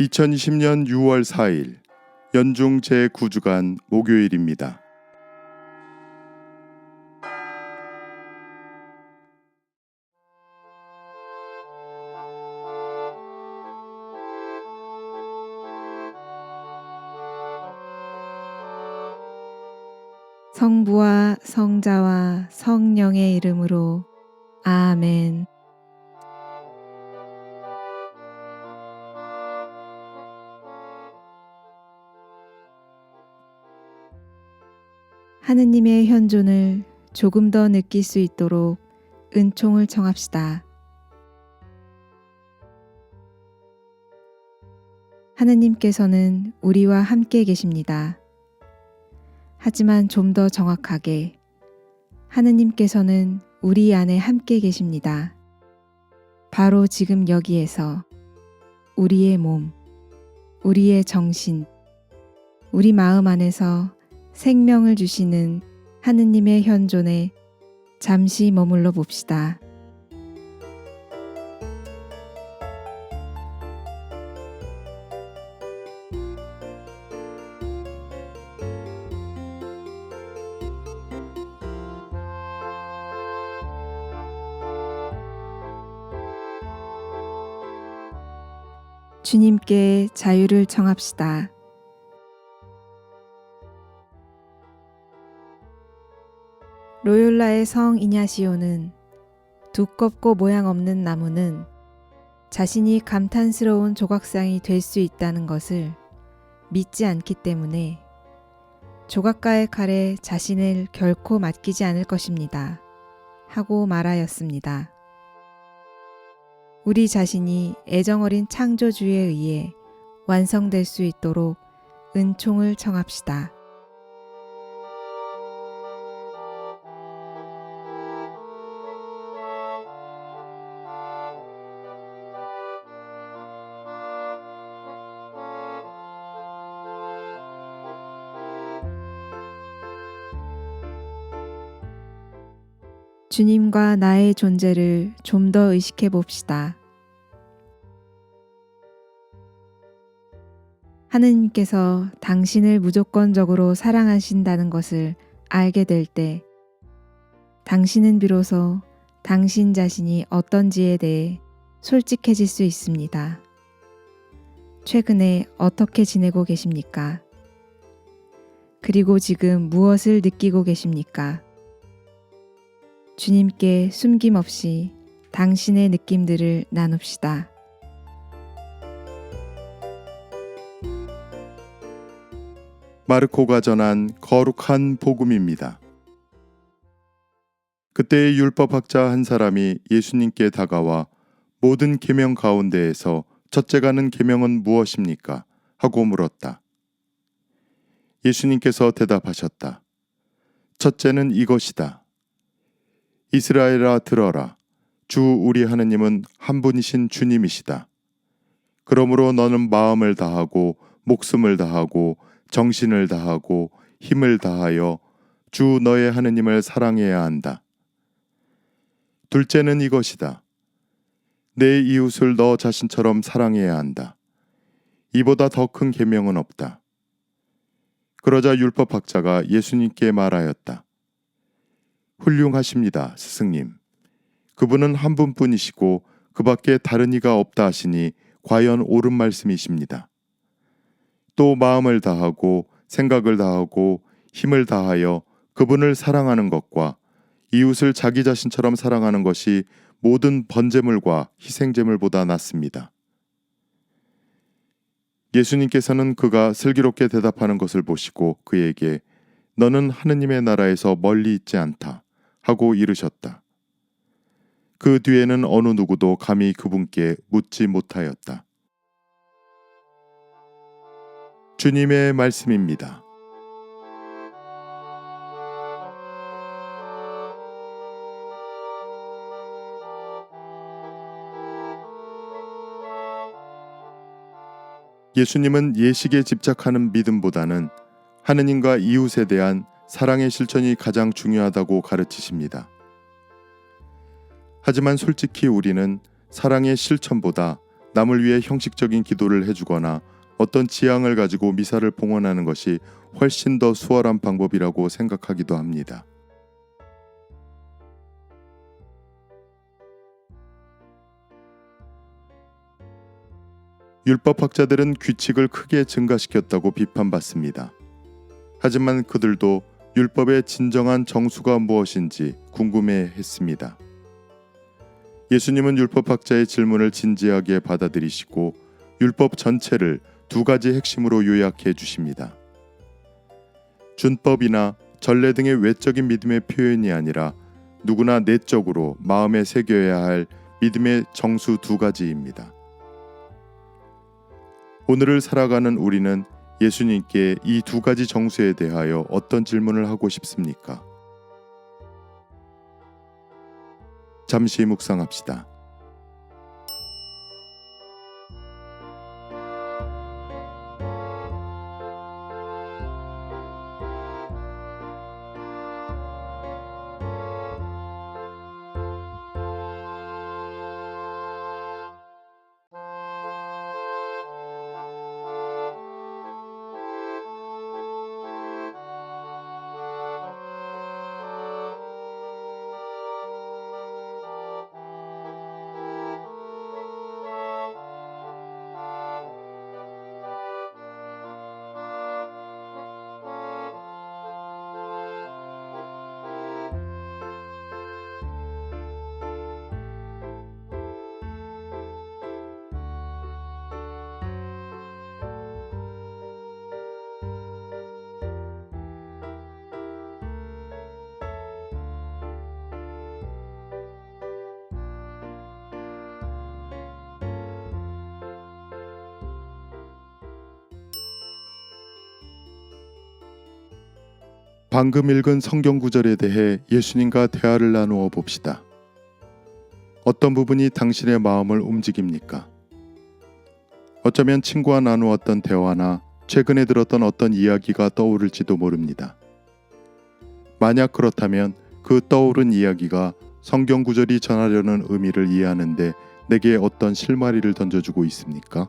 2020년 6월 4일 연중 제9주간 목요일입니다. 성부와 성자와 성령의 이름으로 아멘. 하느님의 현존을 조금 더 느낄 수 있도록 은총을 청합시다. 하느님께서는 우리와 함께 계십니다. 하지만 좀 더 정확하게 하느님께서는 우리 안에 함께 계십니다. 바로 지금 여기에서 우리의 몸, 우리의 정신, 우리 마음 안에서 생명을 주시는 하느님의 현존에 잠시 머물러 봅시다. 주님께 자유를 청합시다. 로욜라의 성 이냐시오는 두껍고 모양 없는 나무는 자신이 감탄스러운 조각상이 될 수 있다는 것을 믿지 않기 때문에 조각가의 칼에 자신을 결코 맡기지 않을 것입니다. 하고 말하였습니다. 우리 자신이 애정어린 창조주에 의해 완성될 수 있도록 은총을 청합시다. 주님과 나의 존재를 좀 더 의식해 봅시다. 하느님께서 당신을 무조건적으로 사랑하신다는 것을 알게 될 때, 당신은 비로소 당신 자신이 어떤지에 대해 솔직해질 수 있습니다. 최근에 어떻게 지내고 계십니까? 그리고 지금 무엇을 느끼고 계십니까? 주님께 숨김없이 당신의 느낌들을 나눕시다. 마르코가 전한 거룩한 복음입니다. 그때의 율법학자 한 사람이 예수님께 다가와 모든 계명 가운데에서 첫째 가는 계명은 무엇입니까? 하고 물었다. 예수님께서 대답하셨다. 첫째는 이것이다. 이스라엘아 들어라. 주 우리 하느님은 한 분이신 주님이시다. 그러므로 너는 마음을 다하고 목숨을 다하고 정신을 다하고 힘을 다하여 주 너의 하느님을 사랑해야 한다. 둘째는 이것이다. 내 이웃을 너 자신처럼 사랑해야 한다. 이보다 더 큰 계명은 없다. 그러자 율법학자가 예수님께 말하였다. 훌륭하십니다, 스승님. 그분은 한 분뿐이시고 그 밖에 다른 이가 없다 하시니 과연 옳은 말씀이십니다. 또 마음을 다하고 생각을 다하고 힘을 다하여 그분을 사랑하는 것과 이웃을 자기 자신처럼 사랑하는 것이 모든 번제물과 희생제물보다 낫습니다. 예수님께서는 그가 슬기롭게 대답하는 것을 보시고 그에게 너는 하느님의 나라에서 멀리 있지 않다 하고 이르셨다. 그 뒤에는 어느 누구도 감히 그분께 묻지 못하였다. 주님의 말씀입니다. 예수님은 예식에 집착하는 믿음보다는 하느님과 이웃에 대한 사랑의 실천이 가장 중요하다고 가르치십니다. 하지만 솔직히 우리는 사랑의 실천보다 남을 위해 형식적인 기도를 해주거나 어떤 지향을 가지고 미사를 봉헌하는 것이 훨씬 더 수월한 방법이라고 생각하기도 합니다. 율법학자들은 규칙을 크게 증가시켰다고 비판받습니다. 하지만 그들도 율법의 진정한 정수가 무엇인지 궁금해 했습니다. 예수님은 율법학자의 질문을 진지하게 받아들이시고 율법 전체를 두 가지 핵심으로 요약해 주십니다. 준법이나 전례 등의 외적인 믿음의 표현이 아니라 누구나 내적으로 마음에 새겨야 할 믿음의 정수 두 가지입니다. 오늘을 살아가는 우리는 예수님께 이 두 가지 정수에 대하여 어떤 질문을 하고 싶습니까? 잠시 묵상합시다. 방금 읽은 성경 구절에 대해 예수님과 대화를 나누어 봅시다. 어떤 부분이 당신의 마음을 움직입니까? 어쩌면 친구와 나누었던 대화나 최근에 들었던 어떤 이야기가 떠오를지도 모릅니다. 만약 그렇다면 그 떠오른 이야기가 성경 구절이 전하려는 의미를 이해하는데 내게 어떤 실마리를 던져주고 있습니까?